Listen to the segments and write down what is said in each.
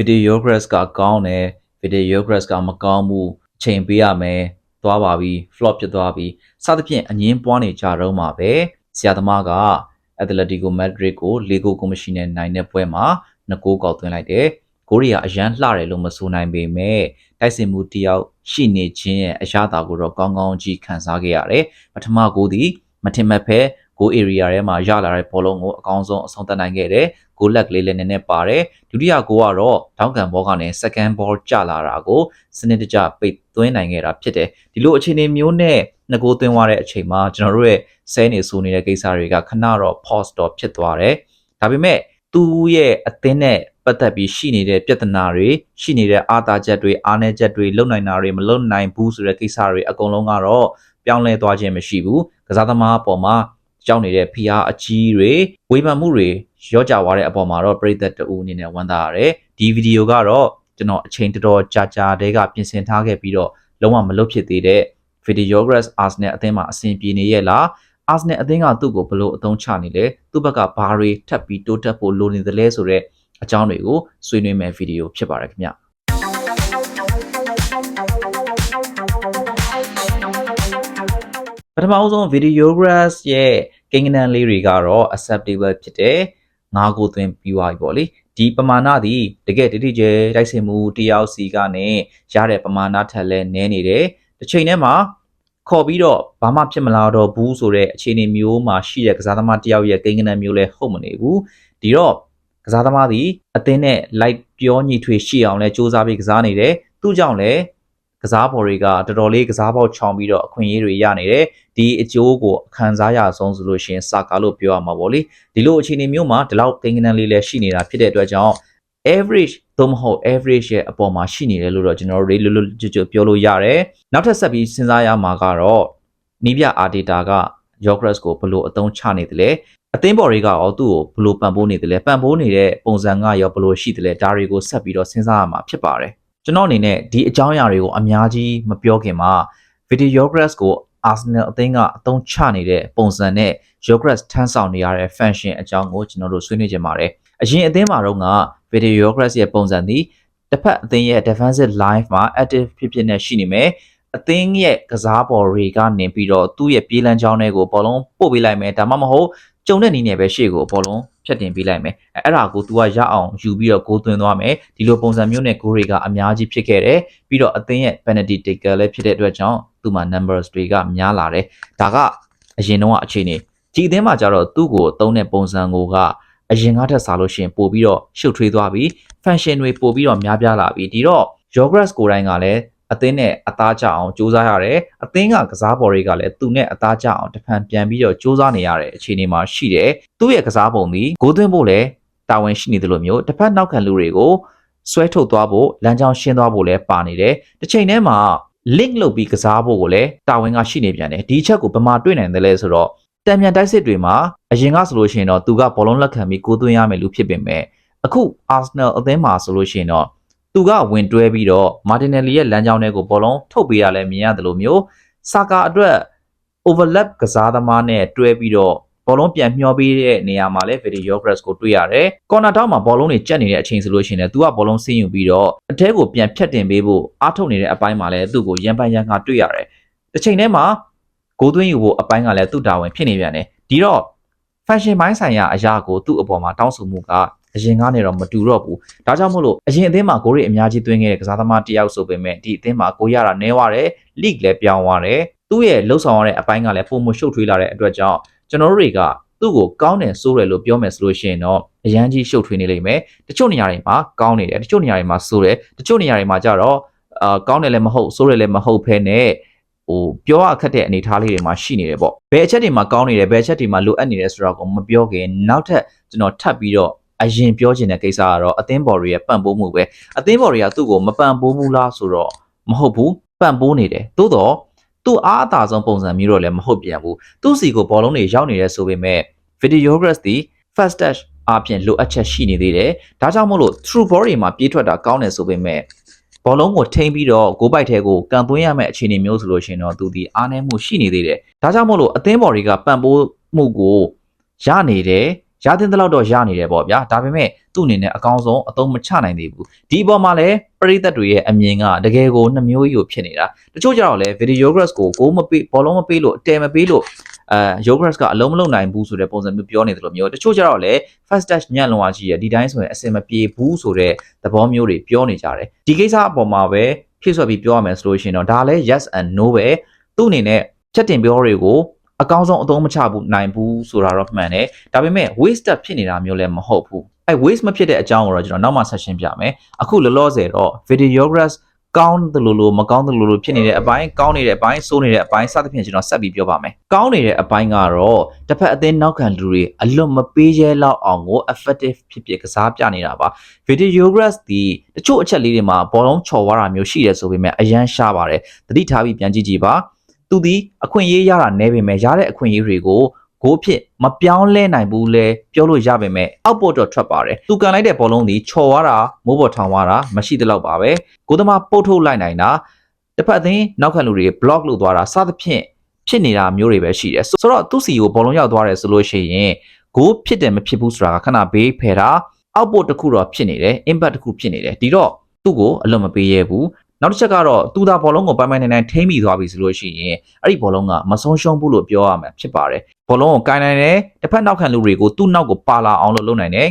video grass ကကောင်းတယ် video grass ကမကောင်းဘူးအချိန်ပေးရမယ်သွားပါပြီ flop ဖြစ်သွားပြီစသဖြင့်အငင်းပွားနေကြတော့မှာပဲဆရာသမားက Atletico Madrid ကိုလေဂိုကော်မရှင်နဲ့နိုင်တဲ့ပွဲမှာနှစ်ဂိုးကောက်သွင်းလိုက်တယ်ဂိုးတွေကအရန်လှတယ်လို့မဆိုနိုင်ပေမဲ့တိုက်စစ်မှုတစ်ယောက်ရှိနေခြင်းရဲ့အရသာကိုတော့ကောင်းကောင်းကြီးခံစားခဲ့ရတယ်ပထမဂိုးသည်မထင်မှတ်ဖဲ goal area ထဲမှာရလာတဲ့ဘောလုံးကိုအကောင်းဆုံးအဆုံးသတ်နိုင်ခဲ့တယ်။ goal leg လေးလည်းနည်းနည်းပါတယ်။ဒုတိယ goal ကတော့ထောင်းကန်ဘောကနေ second ball ကျလာတာကိုစနစ်တကျပိတ်သွင်းနိုင်ခဲ့တာဖြစ်တယ်။ဒီလိုအခြေအနေမျိုးနဲ့နှစ်ကိုသွင်းသွားတဲ့အချိန်မှာကျွန်တော်တို့ရဲ့ဆဲနေဆိုနေတဲ့ကိစ္စတွေကခဏတော့ pause တော့ဖြစ်သွားတယ်။ဒါပေမဲ့သူ့ရဲ့အသင်းနဲ့ပတ်သက်ပြီးရှိနေတဲ့ပြဿနာတွေရှိနေတဲ့အာသာချက်တွေအားနည်းချက်တွေလုံနိုင်တာတွေမလုံနိုင်ဘူးဆိုတဲ့ကိစ္စတွေအကုန်လုံးကတော့ပြောင်းလဲသွားခြင်းမရှိဘူး။ကစားသမားအပေါ်မှာ ကြောက်နေတဲ့ဖိအားအကြီးတွေဝေဖန်မှုတွေရောကြသွားတဲ့အပေါ်မှာတော့ပြည်သက်တူအနေနဲ့ဝမ်းသာရတယ်ဒီဗီဒီယိုကတော့ကျွန်တော်အချိန်တော်တော်ကြာကြာတည်းကပြင်ဆင်ထားခဲ့ပြီးတော့လုံးဝမလွတ်ဖြစ်သေးတဲ့ Videograph Arsenal အသင်းမှာအဆင်ပြေနေရဲ့လား Arsenal အသင်းကသူ့ကိုဘလို့အသုံးချနေလဲသူ့ဘက်ကဘာတွေထပ်ပြီးတိုးတက်ဖို့လိုနေသလဲဆိုတော့အကြောင်းတွေကိုဆွေးနွေးမယ့်ဗီဒီယိုဖြစ်ပါတယ်ခင်ဗျ ထမအဆုံး Videograph ရဲ့ကိန်းဂဏန်းလေးတွေကတော့ acceptable ဖြစ်တယ်ငါးကိုသွင်းပြီးသွားပြီပေါ့လေဒီပမာဏသည်တကယ်တတိကျတိုက်စစ်မှုတယောက်စီကနေရတဲ့ပမာဏထက်လဲနည်းနေတယ်တစ်ချိန်တည်းမှာခေါ်ပြီးတော့ဘာမှဖြစ်မလာတော့ဘူးဆိုတဲ့အခြေအနေမျိုးမှာရှိတဲ့ကစားသမားတယောက်ရဲ့ကိန်းဂဏန်းမျိုးလဲဟုတ်မနေဘူးဒီတော့ကစားသမားသည်အသင်းနဲ့ light ပြောညီထွေရှိအောင်လဲစူးစမ်းပြီးကစားနေတယ်သူ့ကြောင့်လဲ ကစားပေါ်တွေကတော်တော်လေးကစားပေါက်ချောင်ပြီးတော့အခွင့်အရေးတွေရနေတယ်ဒီအကျိုးကိုခံစားရဆုံးဆိုလို့ရှိရင်စာကာလို့ပြောရမှာပေါ့လေဒီလိုအခြေအနေမျိုးမှာဒီလောက်ကိန်းဂဏန်းလေးလည်းရှိနေတာဖြစ်တဲ့အတွက်ကြောင့် average သို့မဟုတ် average ရဲ့အပေါ်မှာရှိနေတယ်လို့တော့ကျွန်တော်တို့လွတ်လွတ်ကျွတ်ကျွတ်ပြောလို့ရတယ်နောက်ထပ်ဆက်ပြီးစဉ်းစားရမှာကတော့နီးပြ R data က Yogres ကိုဘယ်လိုအသုံးချနေတယ်လဲအသင်းပေါ်တွေကရောသူ့ကိုဘယ်လိုပံ့ပိုးနေတယ်လဲပံ့ပိုးနေတဲ့ပုံစံကရောဘယ်လိုရှိတယ်လဲဒါတွေကိုဆက်ပြီးတော့စဉ်းစားရမှာဖြစ်ပါတယ် ကျွန်တော်အနေနဲ့ဒီအကြောင်းအရာတွေကိုအများကြီးမပြောခင်မှာ Video Yogres ကို Arsenal အသင်းကအသုံးချနေတဲ့ပုံစံနဲ့ Yogres ထမ်းဆောင်နေရတဲ့ function အကြောင်းကိုကျွန်တော်တို့ဆွေးနွေးကြပါတယ်။အရင်အသင်းမှာတော့က Video Yogres ရဲ့ပုံစံသည်တစ်ဖက်အသင်းရဲ့ defensive line မှာ active ဖြစ်ဖြစ်နဲ့ရှိနေမယ်။အသင်းရဲ့ကစားပေါ်တွေကနေပြီးတော့သူ့ရဲ့ပြေးလန်းချောင်းတွေကိုဘောလုံးပို့ပေးလိုက်မယ်ဒါမှမဟုတ် ကြုံတဲ့နည်းနဲ့ပဲရှေ့ကိုဘောလုံးဖြတ်တင်ပေးလိုက်မယ်အဲအဲ့ဒါကို तू ကရအောင်ယူပြီးတော့ဂိုးသွင်းသွားမယ်ဒီလိုပုံစံမျိုးနဲ့ဂိုးတွေကအများကြီးဖြစ်ခဲ့တယ်ပြီးတော့အသင်းရဲ့ penalty taker လည်းဖြစ်တဲ့အတွက်ကြောင့်သူ့မှာ numbers တွေကများလာတယ်ဒါကအရင်တော့အခြေအနေဒီအသင်းမှာကျတော့သူ့ကိုသုံးတဲ့ပုံစံကိုကအရင်ကထက်စားလို့ရှိရင်ပို့ပြီးတော့ရှုပ်ထွေးသွားပြီး function တွေပို့ပြီးတော့များပြားလာပြီးဒီတော့ Yogres ကိုယ်တိုင်ကလည်း အသင်းနဲ့အသားကျအောင်စူးစမ်းရတယ်အသင်းကကစားပေါ်တွေကလည်းသူနဲ့အသားကျအောင်တဖန်ပြန်ပြီးတော့စူးစမ်းနေရတဲ့အခြေအနေမှာရှိတယ်သူ့ရဲ့ကစားပုံဒီဂိုးသွင်းဖို့လည်းတာဝန်ရှိနေတယ်လို့မျိုးတစ်ဖက်နောက်ခံလူတွေကိုဆွဲထုတ်သွားဖို့လမ်းကြောင်းရှင်းသွားဖို့လည်းပါနေတယ်တစ်ချိန်တည်းမှာ link လုပ်ပြီးကစားဖို့ကိုလည်းတာဝန်ကရှိနေပြန်တယ်ဒီအချက်ကိုဘယ်မှာတွေ့နိုင်တယ်လဲဆိုတော့တံမြန်တိုက်စစ်တွေမှာအရင်ကဆိုလို့ရှိရင်တော့သူကဘောလုံးလက်ခံပြီးကိုသွင်းရမယ်လို့ဖြစ်ပေမဲ့အခု Arsenal အသင်းမှာဆိုလို့ရှိရင်တော့ သူကဝင်တွဲပြီးတော့မာတင်နယ်လီရဲ့လမ်းကြောင်းထဲကိုဘောလုံးထုတ်ပေးရလဲမြင်ရတယ်လို့မျိုးဆာကာအတွက် overlap ကစားသမားနဲ့တွဲပြီးတော့ဘောလုံးပြန်မျောပေးတဲ့နေရာမှာလဲ video grass ကိုတွေ့ရတယ်။ corner town မှာဘောလုံးတွေကျက်နေတဲ့အချိန်ဆိုလို့ရှိရင်လည်းသူကဘောလုံးဆင်းယူပြီးတော့အထဲကိုပြန်ဖြတ်တင်ပေးဖို့အားထုတ်နေတဲ့အပိုင်းမှာလဲသူ့ကိုရန်ပန်ရန်ငါတွေ့ရတယ်။တစ်ချိန်တည်းမှာဂိုးသွင်းယူဖို့အပိုင်းကလည်းသူ့တာဝန်ဖြစ်နေပြန်တယ်။ဒီတော့ fashion ပိုင်းဆိုင်ရာအရာကိုသူ့အပေါ်မှာတောင်းဆိုမှုက အရင်ကနေတော့မတူတော့ဘူး။ဒါကြောင့်မို့လို့အရင်အသင်းမှာဂိုးတွေအများကြီးသွင်းခဲ့တဲ့ကစားသမားတယောက်ဆိုပေမဲ့ဒီအသင်းမှာဂိုးရတာနည်းသွားတယ်။ league လည်းပြောင်းသွားတယ်။သူ့ရဲ့လှုပ်ဆောင်ရတဲ့အပိုင်းကလည်းပုံမရှုပ်ထွေးလာတဲ့အတွက်ကြောင့်ကျွန်တော်တို့တွေကသူ့ကိုကောင်းတယ်ဆိုးတယ်လို့ပြောမယ်ဆိုလို့ရှိရင်တော့အရန်ကြီးရှုပ်ထွေးနေလိမ့်မယ်။တချို့နေရာတွေမှာကောင်းနေတယ်တချို့နေရာတွေမှာဆိုးတယ်တချို့နေရာတွေမှာကျတော့အာကောင်းတယ်လည်းမဟုတ်ဆိုးတယ်လည်းမဟုတ်ဖဲနဲ့ဟိုပြောရခက်တဲ့အနေအထားလေးတွေမှာရှိနေတယ်ပေါ့ဘယ်အချက်တွေမှာကောင်းနေတယ်ဘယ်အချက်တွေမှာလိုအပ်နေတယ်ဆိုတော့ကိုမပြောခင်နောက်ထပ်ကျွန်တော်ထပ်ပြီးတော့ အရင်ပြောချင်တဲ့ကိစ္စကတော့အသင်းဘော်တွေရဲ့ပံ့ပိုးမှုပဲအသင်းဘော်တွေကသူ့ကိုမပံ့ပိုးဘူးလားဆိုတော့မဟုတ်ဘူးပံ့ပိုးနေတယ်သို့တော့သူ့အားအသာဆုံးပုံစံမျိုးတော့လည်းမဟုတ်ပြန်ဘူးသူ့စီကိုဘောလုံးတွေရောက်နေတယ်ဆိုပေမဲ့ Videograph ဒီ fast dash အပြင်လိုအပ်ချက်ရှိနေသေးတယ်ဒါကြောင့်မို့လို့ true ball တွေမှာပြေးထွက်တာကောင်းတယ်ဆိုပေမဲ့ဘောလုံးကိုထိမ့်ပြီးတော့ဂိုးပိုက်ထဲကိုကန်သွင်းရမယ့်အခြေအနေမျိုးဆိုလို့ရှိရင်တော့သူဒီအားနည်းမှုရှိနေသေးတယ်ဒါကြောင့်မို့လို့အသင်းဘော်တွေကပံ့ပိုးမှုကိုရနေတယ် ရတဲ့လောက်တော့ရနေတယ်ပေါ့ဗျာဒါပေမဲ့သူ့အနေနဲ့အကောင်းဆုံးအသုံးမချနိုင်သေးဘူးဒီအပေါ်မှာလည်းပရိသတ်တွေရဲ့အမြင်ကတကယ်ကိုနှမျိုးကြီးကိုဖြစ်နေတာတချို့ကြတော့လေ video grass ကိုကိုမပေးဘောလုံးမပေးလို့အတဲမပေးလို့အဲ yogurt ကအလုံးမလုံးနိုင်ဘူးဆိုတဲ့ပုံစံမျိုးပြောနေတယ်လို့မျိုးတချို့ကြတော့လေ fast dash ညံ့လုံးဝကြီးရဒီတိုင်းဆိုရင်အစင်မပြေဘူးဆိုတဲ့သဘောမျိုးတွေပြောနေကြတယ်ဒီကိစ္စအပေါ်မှာပဲဖြည့်ဆွက်ပြီးပြောရမယ်ဆိုလို့ရှိရင်တော့ဒါလည်း yes and no ပဲသူ့အနေနဲ့ချက်တင်ပြောတွေကို အကောင်းဆုံးအသုံးမချဘူးနိုင်ဘူးဆိုတာတော့မှန်တယ်ဒါပေမဲ့ waste ဖြစ်နေတာမျိုးလည်းမဟုတ်ဘူးအဲ waste မဖြစ်တဲ့အကြောင်းကိုတော့ကျွန်တော်နောက်မှဆက်ရှင်းပြမယ်အခုလောလောဆယ်တော့ video grass ကောင်းတယ်လို့လို့မကောင်းတယ်လို့လို့ဖြစ်နေတဲ့အပိုင်းကောင်းနေတဲ့အပိုင်းဆိုးနေတဲ့အပိုင်းစသဖြင့်ကျွန်တော်ဆက်ပြီးပြောပါမယ်။ကောင်းနေတဲ့အပိုင်းကတော့တစ်ဖက်အသင်းနောက်ခံလူတွေအလွတ်မပေးရဲလောက်အောင်ကို effective ဖြစ်ဖြစ်ကစားပြနေတာပါ။ video grass ဒီတချို့အချက်လေးတွေမှာဘောလုံးချော်သွားတာမျိုးရှိတယ်ဆိုပေမဲ့အရန်ရှားပါတယ်။သတိထားပြီးပြန်ကြည့်ကြည့်ပါ။ သူဒီအခွင့်အရေးရတာနဲပေမဲ့ရတဲ့အခွင့်အရေးတွေကိုဂိုးဖြစ်မပြောင်းလဲနိုင်ဘူးလဲပြောလို့ရပါမယ်အောက်ပေါ်တော့ထွက်ပါတယ်သူကန်လိုက်တဲ့ဘောလုံးဒီချော်သွားတာမိုးပေါ်ထောင်သွားတာမရှိသလောက်ပါပဲကိုသမားပုတ်ထုတ်လိုက်နိုင်တာတစ်ဖက်အသင်းနောက်ခံလူတွေ block လုပ်သွားတာစသဖြင့်ဖြစ်နေတာမျိုးတွေပဲရှိတယ်ဆိုတော့သူ့စီကိုဘောလုံးရောက်သွားတယ်ဆိုလို့ရှိရင်ဂိုးဖြစ်တယ်မဖြစ်ဘူးဆိုတာကခဏဘေးဖယ်တာအောက်ပေါ်တစ်ခုတော့ဖြစ်နေတယ် impact တစ်ခုဖြစ်နေတယ်ဒီတော့သူ့ကိုအလွန်မပေးရဘူး နောက်တစ်ချက်ကတော့သူသာဘောလုံးကိုပိုင်ပိုင်နိုင်နိုင်ထိမ့်မိသွားပြီဆိုလို့ရှိရင်အဲ့ဒီဘောလုံးကမဆုံးရှုံးဘူးလို့ပြောရမှာဖြစ်ပါတယ်ဘောလုံးကိုကိုင်နိုင်တယ်တစ်ဖက်နောက်ခံလူတွေကိုသူ့နောက်ကိုပါလာအောင်လို့လုပ်နိုင်တယ်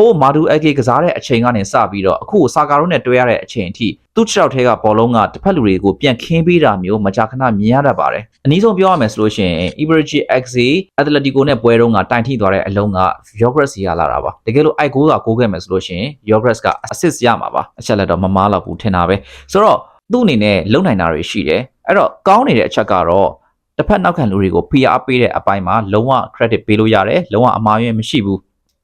ဟိုးမာဒူအကေကစားတဲ့အချိန်ကနေစပြီးတော့အခုဆာကာရိုနဲ့တွဲရတဲ့အချိန်အထိသူ့ခြေထောက်ထဲကဘောလုံးကတစ်ဖက်လူတွေကိုပြန်ခင်းပေးတာမျိုးမကြာခဏမြင်ရတတ်ပါတယ်အနည်းဆုံးပြောရမယ်ဆိုလို့ရှိရင် Iberchi XA Atletico နဲ့ပွဲတုန်းကတိုင်ထိသွားတဲ့အလုံးက Yogres ရလာတာပါတကယ်လို့အိုက်ကိုးကကိုးခဲ့မယ်ဆိုလို့ရှိရင် Yogres က assist ရမှာပါအချက်လက်တော့မမားတော့ဘူးထင်တာပဲဆိုတော့သူ့အနေနဲ့လုံနိုင်တာတွေရှိတယ်အဲ့တော့ကောင်းနေတဲ့အချက်ကတော့တစ်ဖက်နောက်ခံလူတွေကို PR ပေးတဲ့အပိုင်းမှာလုံးဝ credit ပေးလို့ရတယ်လုံးဝအမှားယွင်းမရှိဘူး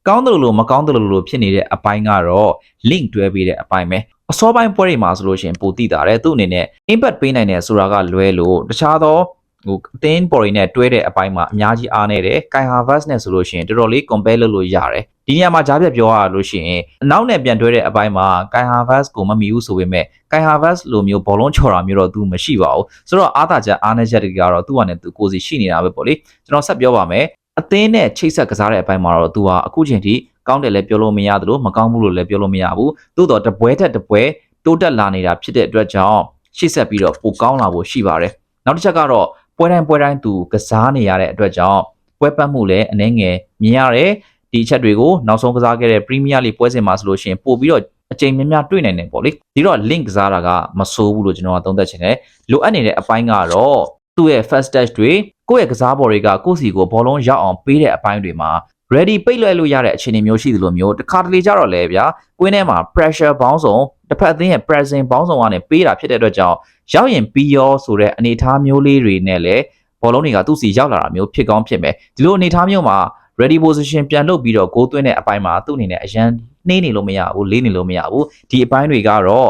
ကောင်းတယ်လို့မကောင်းတယ်လို့ဖြစ်နေတဲ့အပိုင်းကတော့ link တွဲပေးတဲ့အပိုင်းပဲအစောပိုင်းပွဲတွေမှာဆိုလို့ရှိရင်ပိုတည်တာတယ်သူ့အနေနဲ့ impact ပေးနိုင်တယ်ဆိုတာကလွဲလို့တခြားသောဟိုအသင်းပေါ်တွေနဲ့တွဲတဲ့အပိုင်းမှာအများကြီးအားနေတယ်။ Kai Havertz နဲ့ဆိုလို့ရှိရင်တော်တော်လေး compare လုပ်လို့ရတယ်။ဒီနေရာမှာကြားပြပြောရလို့ရှိရင်အနောက်နဲ့ပြန်တွဲတဲ့အပိုင်းမှာ Kai Havertz ကိုမမီဘူးဆိုပေမဲ့ Kai Havertz လိုမျိုးဘောလုံးချော်တာမျိုးတော့သူမရှိပါဘူး။ဆိုတော့အားသာချက်အားနည်းချက်တွေကတော့သူ့ဟာနဲ့သူကိုယ်စီရှိနေတာပဲပေါ့လေ။ကျွန်တော်ဆက်ပြောပါမယ်။ အသင်းနဲ့ချိတ်ဆက်ကစားတဲ့အပိုင်းမှာတော့သူဟာအခုချိန်ထိကောင်းတယ်လည်းပြောလို့မရသလိုမကောင်းဘူးလို့လည်းပြောလို့မရဘူး။သို့တော့တပွဲတက်တပွဲတိုးတက်လာနေတာဖြစ်တဲ့အတွက်ကြောင့်ရှေ့ဆက်ပြီးတော့ပိုကောင်းလာဖို့ရှိပါတယ်။နောက်တစ်ချက်ကတော့ပွဲတိုင်းပွဲတိုင်းသူကစားနေရတဲ့အတွက်ကြောင့်ပွဲပတ်မှုလည်းအနှဲငယ်မြင်ရတယ်ဒီအချက်တွေကိုနောက်ဆုံးကစားခဲ့တဲ့ Premier League ပွဲစဉ်မှာဆိုလို့ရှိရင်ပို့ပြီးတော့အချိန်များများတွေ့နိုင်တယ်ပေါ့လေဒီတော့ link ကစားတာကမဆိုးဘူးလို့ကျွန်တော်ကသုံးသပ်ချင်တယ်လိုအပ်နေတဲ့အပိုင်းကတော့သူ့ရဲ့ first touch တွေ ကိုယ့်ရဲ့ကစားပေါ်တွေကကိုယ့်စီကိုဘောလုံးရောက်အောင်ပေးတဲ့အပိုင်းတွေမှာ ready ပိတ်လွှဲလို့ရတဲ့အခြေအနေမျိုးရှိသလိုမျိုးတစ်ခါတလေကြတော့လေဗျာကွင်းထဲမှာ pressure ဘောင်းဆောင်တစ်ဖက်အသင်းရဲ့ pressing ဘောင်းဆောင်ကနေပေးတာဖြစ်တဲ့အတွက်ကြောင့်ရောက်ရင်ပြီးရောဆိုတဲ့အနေအထားမျိုးလေးတွေနဲ့လည်းဘောလုံးတွေကသူ့စီရောက်လာတာမျိုးဖြစ်ကောင်းဖြစ်မယ်ဒီလိုအနေအထားမျိုးမှာ ready position ပြန်လုပ်ပြီးတော့ဂိုးသွင်းတဲ့အပိုင်းမှာသူ့အနေနဲ့အရန်နှေးနေလို့မရဘူးလေးနေလို့မရဘူးဒီအပိုင်းတွေကတော့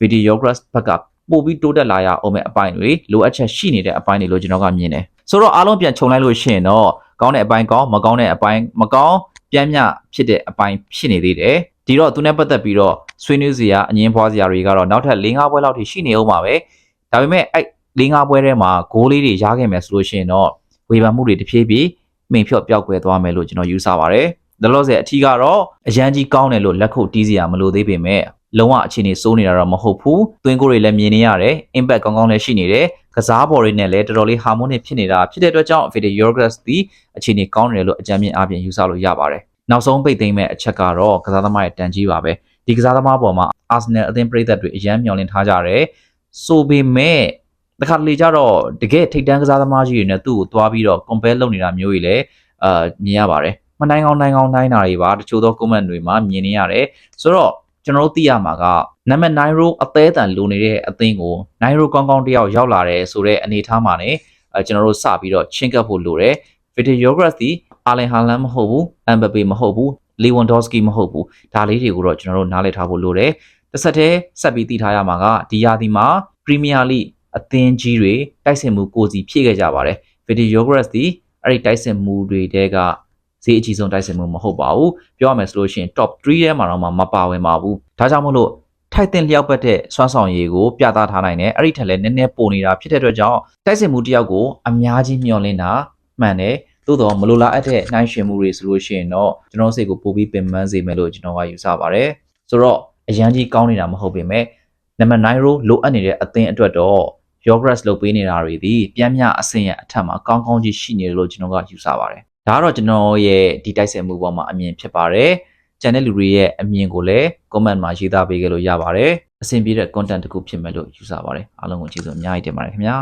video grass ဘက်ကပို့ပြီးတိုးတက်လာရအောင်မဲ့အပိုင်းတွေလိုအပ်ချက်ရှိနေတဲ့အပိုင်းတွေလို့ကျွန်တော်ကမြင်တယ် ဆိုတော့အားလုံးပြန်ခြုံလိုက်လို့ရှိရင်တော့ကောင်းတဲ့အပိုင်းကောင်းမကောင်းတဲ့အပိုင်းမကောင်းပြန်မြဖြစ်တဲ့အပိုင်းဖြစ်နေသေးတယ်ဒီတော့သူနဲ့ပတ်သက်ပြီးတော့ဆွေးနွေးစရာအငင်းပွားစရာတွေကတော့နောက်ထပ်၄၅ပွဲလောက်ထိရှိနေအောင်ပါပဲဒါပေမဲ့အဲ့၄၅ပွဲထဲမှာဂိုးလေးတွေရခဲ့မယ်ဆိုလို့ရှိရင်တော့ဝေဖန်မှုတွေတဖြည်းဖြည်းမိန်ဖြော့ပျောက်ကွယ်သွားမယ်လို့ကျွန်တော်ယူဆပါတယ်ဒါလို့ဆိုအထီးကတော့အရန်ကြီးကောင်းတယ်လို့လက်ခုပ်တီးစရာမလိုသေးပေမဲ့ လုံးဝအခြေအနေစိုးနေတာတော့မဟုတ်ဘူး။သွင်းကိုတွေလည်းမြင်နေရတယ်။ impact ကောင်းကောင်းလည်းရှိနေတယ်။ကစားပေါ်တွေနဲ့လည်းတော်တော်လေး harmonic ဖြစ်နေတာဖြစ်တဲ့အတွက်ကြောင့် Fede Yorgras ဒီအခြေအနေကောင်းတယ်လို့အကြမ်းမြင်အပြင်ယူဆလို့ရပါတယ်။နောက်ဆုံးပိတ်သိမ်းမဲ့အချက်ကတော့ကစားသမားရဲ့တန်ကြီးပါပဲ။ဒီကစားသမားပေါ်မှာ Arsenal အသင်းပရိသတ်တွေအရန်မျှော်လင့်ထားကြတယ်။ဆိုပေမဲ့တခါတလေကျတော့တကယ်ထိတ်တန်းကစားသမားကြီးတွေနဲ့သူ့ကိုသွားပြီးတော့ compare လုပ်နေတာမျိုးကြီးလည်းအာမြင်ရပါတယ်။မနိုင်အောင်နိုင်အောင်နိုင်တာတွေပါတချို့သော comment တွေမှာမြင်နေရတယ်။ဆိုတော့ ကျွန်တော်တို့သိရမှာကနံပါတ်9 row အသေးအတန်လိုနေတဲ့အသင်းကို9 row ကောင်းကောင်းတယောက်ရောက်လာတယ်ဆိုတဲ့အနေအထားမှာ ਨੇ အဲကျွန်တော်တို့စပြီးတော့ချင်းကပ်ဖို့လိုတယ် Victor Yogras ဒီ Arlen Haaland မဟုတ်ဘူး Mbappe မဟုတ်ဘူး Lewandowski မဟုတ်ဘူးဒါလေးတွေကိုတော့ကျွန်တော်တို့နားလည်ထားဖို့လိုတယ်တစ်ဆက်တည်းဆက်ပြီးသိထားရမှာကဒီရာသီမှာ Premier League အသင်းကြီးတွေတိုက်စစ်မှုကိုစီဖြည့်ခဲ့ကြပါတယ် Victor Yogras ဒီအဲ့ဒီတိုက်စစ်မှုတွေတဲက ဈေးအကြီးဆုံးတိုက်စစ်မှုမဟုတ်ပါဘူးပြောရမယ်ဆိုလို့ရှိရင် top 3ထဲမှာတော့မပါဝင်ပါဘူးဒါကြောင့်မို့လို့ထိုက်တင်လျောက်ပတ်တဲ့စွမ်းဆောင်ရည်ကိုပြသထားနိုင်တယ်အဲ့ဒီထက်လည်းနည်းနည်းပိုနေတာဖြစ်တဲ့အတွက်ကြောင့်တိုက်စစ်မှုတယောက်ကိုအများကြီးမျှော်လင့်တာမှန်တယ်သို့တော့မလိုလားအပ်တဲ့နှိုင်းယှဉ်မှုတွေဆိုလို့ရှိရင်တော့ကျွန်တော်စိတ်ကိုပိုပြီးပင်ပန်းစေမယ်လို့ကျွန်တော်ကယူဆပါတယ်ဆိုတော့အရန်ကြီးကောင်းနေတာမဟုတ်ပေမဲ့နံပါတ်9 row လိုအပ်နေတဲ့အသင်းအတွက်တော့ yogurt လုပ်ပေးနေတာတွေဒီပြန်မြအဆင့်ရဲ့အထက်မှာကောင်းကောင်းကြီးရှိနေတယ်လို့ကျွန်တော်ကယူဆပါတယ် ဒါကတော့ကျွန်တော်ရဲ့ဒီတိုက်ဆိုင်မှုပေါ်မှာအမြင်ဖြစ်ပါတယ်ကျန်တဲ့လူတွေရဲ့အမြင်ကိုလည်း comment မှာရေးသားပေးကြလို့ရပါတယ်အဆင်ပြေတဲ့ content တစ်ခုဖြစ်မယ်လို့ယူဆပါတယ်အားလုံးကိုကျေးဇူးအများကြီးတင်ပါတယ်ခင်ဗျာ